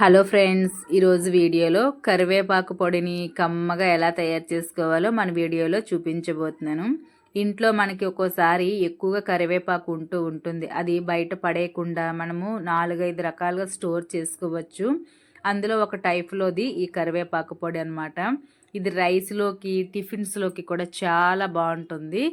Hello friends ఈరోజు వీడియోలో కరివేపాకు పొడిని కమ్మగా ఎలా తయారు చేసుకోవాలో మన వీడియోలో చూపించబోతున్నాను. ఇంట్లో మనకి ఒక్కోసారి ఎక్కువగా కరివేపాకు ఉంటూ ఉంటుంది. అది బయట పడేయకుండా మనము నాలుగైదు రకాలుగా స్టోర్ చేసుకోవచ్చు. అందులో ఒక టైప్లోది ఈ కరివేపాకు పొడి అనమాట ఇది రైస్లోకి టిఫిన్స్లోకి కూడా చాలా బాగుంటుంది.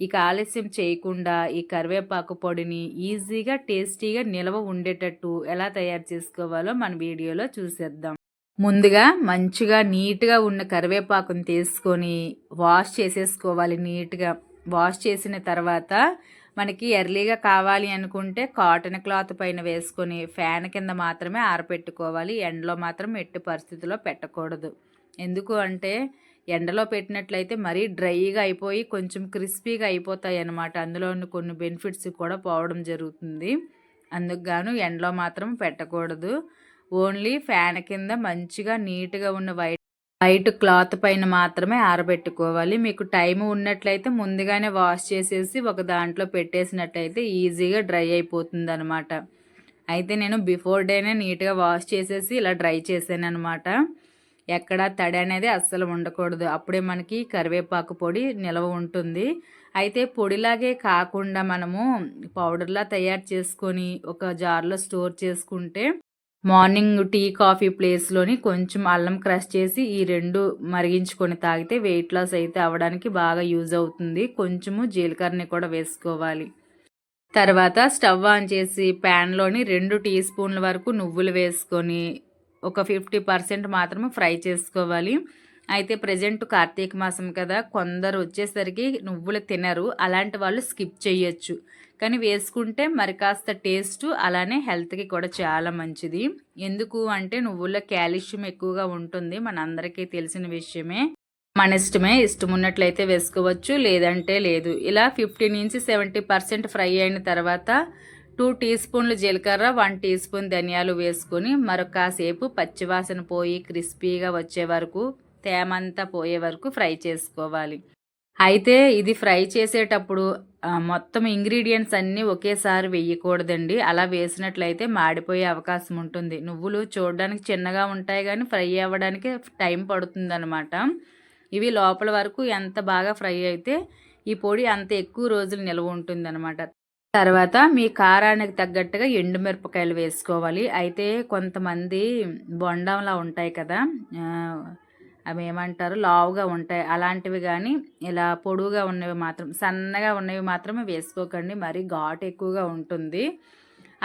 ఇక ఆలస్యం చేయకుండా ఈ కరివేపాకు పొడిని ఈజీగా టేస్టీగా నిల్వ ఉండేటట్టు ఎలా తయారు చేసుకోవాలో మన వీడియోలో చూసేద్దాం. ముందుగా మంచిగా నీట్గా ఉన్న కరివేపాకుని తీసుకొని వాష్ చేసేసుకోవాలి నీట్గా. వాష్ చేసిన తర్వాత మనకి ఎర్లీగా కావాలి అనుకుంటే కాటన్ క్లాత్ పైన వేసుకొని ఫ్యాన్ కింద మాత్రమే ఆరపెట్టుకోవాలి. ఎండలో మాత్రం ఎట్టి పరిస్థితిలో పెట్టకూడదు. ఎందుకు అంటే ఎండలో పెట్టినట్లయితే మరీ డ్రైగా అయిపోయి కొంచెం క్రిస్పీగా అయిపోతాయి అన్నమాట అందులో ఉన్న కొన్ని బెనిఫిట్స్ కూడా పోవడం జరుగుతుంది. అందుకు గాను ఎండలో మాత్రం పెట్టకూడదు. ఓన్లీ ఫ్యాన్ కింద మంచిగా నీట్గా ఉన్న వైట్ వైట్ క్లాత్ పైన మాత్రమే ఆరబెట్టుకోవాలి. మీకు టైం ఉన్నట్లయితే ముందుగానే వాష్ చేసేసి ఒక దాంట్లో పెట్టేసినట్టయితే ఈజీగా డ్రై అయిపోతుంది అనమాట అయితే నేను బిఫోర్ డేనే నీట్గా వాష్ చేసేసి ఇలా డ్రై చేశాను అనమాట ఎక్కడ తడి అనేది అస్సలు ఉండకూడదు. అప్పుడే మనకి కరివేపాకు పొడి నిల్వ ఉంటుంది. అయితే పొడిలాగే కాకుండా మనము పౌడర్లా తయారు చేసుకొని ఒక జార్లో స్టోర్ చేసుకుంటే మార్నింగ్ టీ కాఫీ ప్లేస్లోని కొంచెం అల్లం క్రష్ చేసి ఈ రెండు మరిగించుకొని తాగితే వెయిట్ లాస్ అయితే అవ్వడానికి బాగా యూజ్ అవుతుంది. కొంచెము జీలకర్రని కూడా వేసుకోవాలి. తర్వాత స్టవ్ ఆన్ చేసి ప్యాన్లోని రెండు టీ స్పూన్ల వరకు నువ్వులు వేసుకొని ఒక ఫిఫ్టీ పర్సెంట్ మాత్రమే ఫ్రై చేసుకోవాలి. అయితే ప్రజెంట్ కార్తీక మాసం కదా కొందరు వచ్చేసరికి నువ్వులు తినరు అలాంటి వాళ్ళు స్కిప్ చేయొచ్చు. కానీ వేసుకుంటే మరి కాస్త టేస్ట్ అలానే హెల్త్కి కూడా చాలా మంచిది. ఎందుకు అంటే నువ్వుల్లో కాల్షియం ఎక్కువగా ఉంటుంది మనందరికీ తెలిసిన విషయమే. మన ఇష్టమే ఇష్టం ఉన్నట్లయితే వేసుకోవచ్చు లేదంటే లేదు. ఇలా ఫిఫ్టీ నుంచి సెవెంటీ పర్సెంట్ ఫ్రై అయిన తర్వాత టూ టీ స్పూన్లు జీలకర్ర వన్ టీ స్పూన్ ధనియాలు వేసుకొని మరొకసేపు పచ్చివాసన పోయి క్రిస్పీగా వచ్చే వరకు తేమంతా పోయే వరకు ఫ్రై చేసుకోవాలి. అయితే ఇది ఫ్రై చేసేటప్పుడు మొత్తం ఇంగ్రీడియంట్స్ అన్నీ ఒకేసారి వేయకూడదండి. అలా వేసినట్లయితే మాడిపోయే అవకాశం ఉంటుంది. నువ్వులు చూడడానికి చిన్నగా ఉంటాయి కానీ ఫ్రై అవ్వడానికి టైం పడుతుందనమాట ఇవి లోపల వరకు ఎంత బాగా ఫ్రై అయితే ఈ పొడి అంత ఎక్కువ రోజులు నిల్వ ఉంటుందన్నమాట. తర్వాత మీ కారానికి తగ్గట్టుగా ఎండుమిరపకాయలు వేసుకోవాలి. అయితే కొంతమంది బొండంలా ఉంటాయి కదా అవి ఏమంటారు లావుగా ఉంటాయి. అలాంటివి కానీ ఇలా పొడువుగా ఉన్నవి మాత్రం సన్నగా ఉన్నవి మాత్రమే వేసుకోకండి. మరి ఘాటు ఎక్కువగా ఉంటుంది.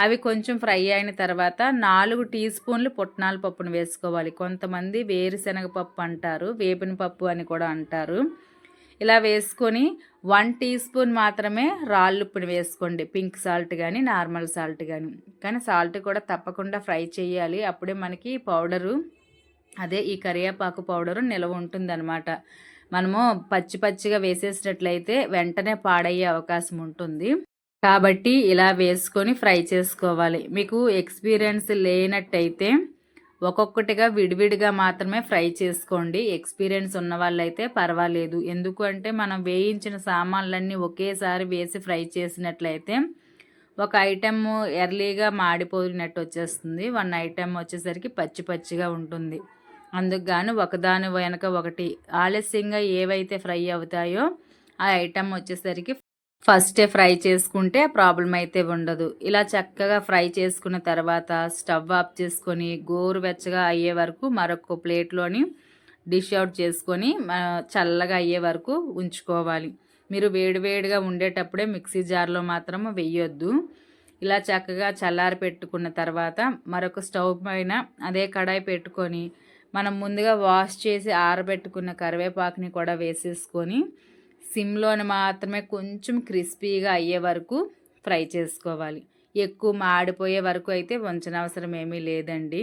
అవి కొంచెం ఫ్రై అయిన తర్వాత నాలుగు టీ స్పూన్లు పుట్నాల పప్పును వేసుకోవాలి. కొంతమంది వేరుశనగ పప్పు అంటారు వేపిన పప్పు అని కూడా అంటారు. ఇలా వేసుకొని వన్ టీ స్పూన్ మాత్రమే రాళ్ళుప్పుని వేసుకోండి. పింక్ సాల్ట్ కానీ నార్మల్ సాల్ట్ కానీ కానీ సాల్ట్ కూడా తప్పకుండా ఫ్రై చేయాలి. అప్పుడే మనకి పౌడరు అదే ఈ కరివేపాకు పౌడరు నిలవ ఉంటుందన్నమాట. మనము పచ్చి పచ్చిగా వేసేసినట్లయితే వెంటనే పాడయ్యే అవకాశం ఉంటుంది. కాబట్టి ఇలా వేసుకొని ఫ్రై చేసుకోవాలి. మీకు ఎక్స్పీరియన్స్ లేనట్టయితే ఒక్కొక్కటిగా విడివిడిగా మాత్రమే ఫ్రై చేసుకోండి. ఎక్స్పీరియన్స్ ఉన్న వాళ్ళైతే పర్వాలేదు. ఎందుకు అంటే మనం వేయించిన సామాన్లన్నీ ఒకేసారి వేసి ఫ్రై చేసినట్లయితే ఒక ఐటెం ఎర్లీగా మాడిపోయినట్టు వచ్చేస్తుంది. వన్ ఐటెం వచ్చేసరికి పచ్చి పచ్చిగా ఉంటుంది. అందుకు గాను ఒకదాని వెనక ఒకటి ఆలస్యంగా ఏవైతే ఫ్రై అవుతాయో ఆ ఐటెం వచ్చేసరికి ఫస్టే ఫ్రై చేసుకుంటే ప్రాబ్లం అయితే ఉండదు. ఇలా చక్కగా ఫ్రై చేసుకున్న తర్వాత స్టవ్ ఆఫ్ చేసుకొని గోరువెచ్చగా అయ్యే వరకు మరొక ప్లేట్లోని డిష్ అవుట్ చేసుకొని చల్లగా అయ్యే వరకు ఉంచుకోవాలి. మీరు వేడివేడిగా ఉండేటప్పుడే మిక్సీ జార్లో మాత్రం వెయ్యొద్దు ఇలా చక్కగా చల్లారి పెట్టుకున్న తర్వాత మరొక స్టవ్ పైన అదే కడాయి పెట్టుకొని మనం ముందుగా వాష్ చేసి ఆరబెట్టుకున్న కరివేపాకుని కూడా వేసేసుకొని సిమ్లోని మాత్రమే కొంచెం క్రిస్పీగా అయ్యే వరకు ఫ్రై చేసుకోవాలి. ఎక్కువ మాడిపోయే వరకు అయితే వంచనవసరం ఏమీ లేదండి.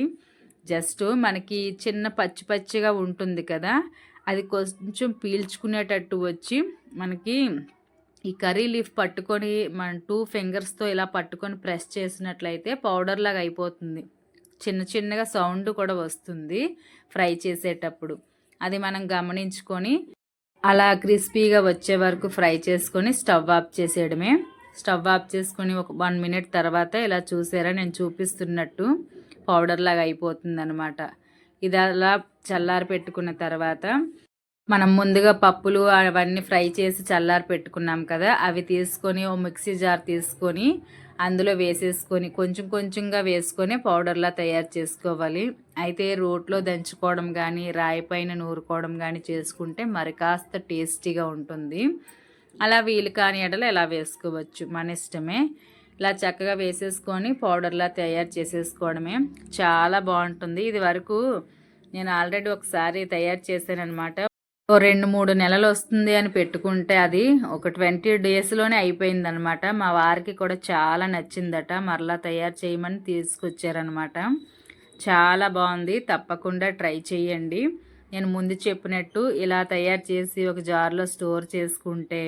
జస్ట్ మనకి చిన్న పచ్చి పచ్చిగా ఉంటుంది కదా అది కొంచెం పీల్చుకునేటట్టు వచ్చి మనకి ఈ కర్రీ లీఫ్ పట్టుకొని మన టూ ఫింగర్స్తో ఇలా పట్టుకొని ప్రెస్ చేసినట్లయితే పౌడర్ లాగా అయిపోతుంది. చిన్న చిన్నగా సౌండ్ కూడా వస్తుంది ఫ్రై చేసేటప్పుడు. అది మనం గమనించుకొని అలా క్రిస్పీగా వచ్చే వరకు ఫ్రై చేసుకొని స్టవ్ ఆఫ్ చేసేయడమే. స్టవ్ ఆఫ్ చేసుకొని ఒక వన్ మినిట్ తర్వాత ఇలా చూసారా నేను చూపిస్తున్నట్టు పౌడర్ లాగా అయిపోతుంది అనమాట ఇది అలా చల్లారి పెట్టుకున్న తర్వాత మనం ముందుగా పప్పులు అవన్నీ ఫ్రై చేసి చల్లారి పెట్టుకున్నాం కదా అవి తీసుకొని ఓ మిక్సీ జార్ తీసుకొని అందులో వేసేసుకొని కొంచెం కొంచెంగా వేసుకొని పౌడర్లా తయారు చేసుకోవాలి. అయితే రోట్లో దంచుకోవడం కానీ రాయి పైన నూరుకోవడం కానీ చేసుకుంటే మరి కాస్త టేస్టీగా ఉంటుంది. అలా వీలు కాని ఎడలు ఎలా వేసుకోవచ్చు? మన ఇష్టమే. ఇలా చక్కగా వేసేసుకొని పౌడర్లా తయారు చేసేసుకోవడమే. చాలా బాగుంటుంది. ఇది వరకు నేను ఆల్రెడీ ఒకసారి తయారు చేశాను అనమాట ఓ రెండు మూడు నెలలు వస్తుంది అని పెట్టుకుంటే అది ఒక ట్వంటీ డేస్లోనే అయిపోయిందనమాట. మా వారికి కూడా చాలా నచ్చిందట. మరలా తయారు చేయమని తీసుకొచ్చారనమాట. చాలా బాగుంది. తప్పకుండా ట్రై చేయండి. నేను ముందు చెప్పినట్టు ఇలా తయారు చేసి ఒక జార్లో స్టోర్ చేసుకుంటే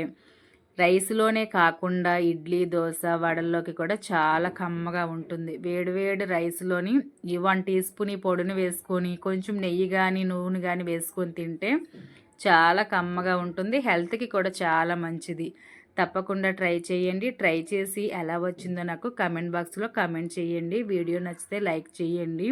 రైస్లోనే కాకుండా ఇడ్లీ దోశ వడల్లోకి కూడా చాలా కమ్మగా ఉంటుంది. వేడివేడి రైస్లోని ఈ వన్ టీ స్పూన్ ఈ పొడిని వేసుకొని కొంచెం నెయ్యి కానీ నూనె కానీ వేసుకొని తింటే చాలా కమ్మగా ఉంటుంది. హెల్త్కి కూడా చాలా మంచిది. తప్పకుండా ట్రై చేయండి. ట్రై చేసి ఎలా వచ్చిందో నాకు కమెంట్ బాక్స్లో కమెంట్ చేయండి. వీడియో నచ్చితే లైక్ చేయండి.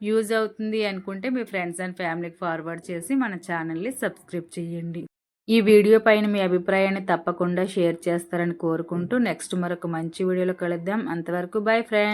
యూజ్ అవుతుంది అనుకుంటే మీ ఫ్రెండ్స్ అండ్ ఫ్యామిలీకి ఫార్వర్డ్ చేసి మన ఛానల్ని సబ్స్క్రైబ్ చేయండి. ఈ వీడియో పైన మీ అభిప్రాయాన్ని తప్పకుండా షేర్ చేస్తారని కోరుకుంటూ నెక్స్ట్ మరొక మంచి వీడియోలో కలుద్దాం. అంతవరకు బాయ్ ఫ్రెండ్స్.